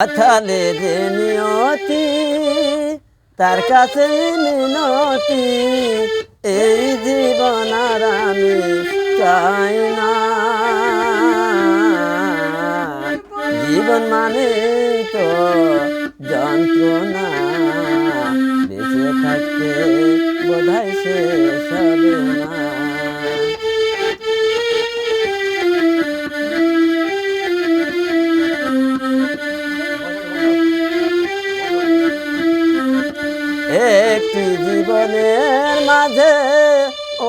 যে নিয়তি, তার কাছে মিনতি, এই জীবন আর আমি চাই না। জীবন মানে তো যন্ত্রণা, বেঁচে থাকতে বোধহয় শেষ একটি জীবনের মাঝে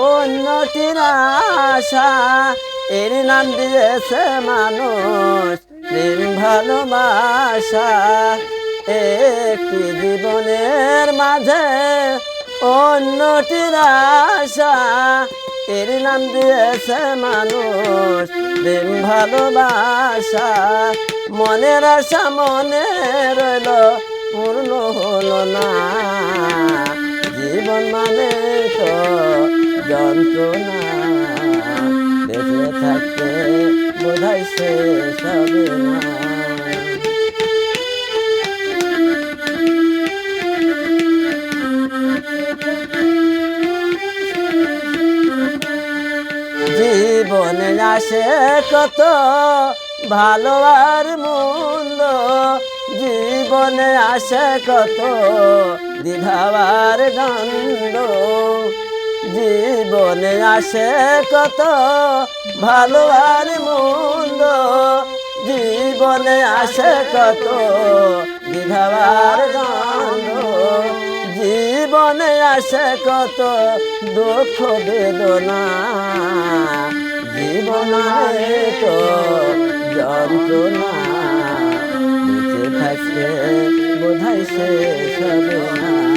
অন্যটির আশা। এর নাম দিয়েছে মানুষ প্রেম ভালোবাসা। একটি জীবনের মাঝে অন্যটির আশা। এর নাম দিয়েছে মানুষ প্রেম ভালোবাসা। মনের আশা মনে রইল, পূর্ণ হলো না। বেঁচে থাকতে বোধহয় শেষ হবে না জীবনে আসে কত ভালো আর মন্দ জীবনে আসে কত দ্বিধাবার গন্ধ জীবনে আসে কত ভালো আর মন্দ। জীবনে আসে কত দ্বিধাবার গন্ধ জীবনে আসে কত দুঃখ বেদনা। জীবনে তো যন্ত্রণা। বেঁচে থাকতে শেষ হবে না।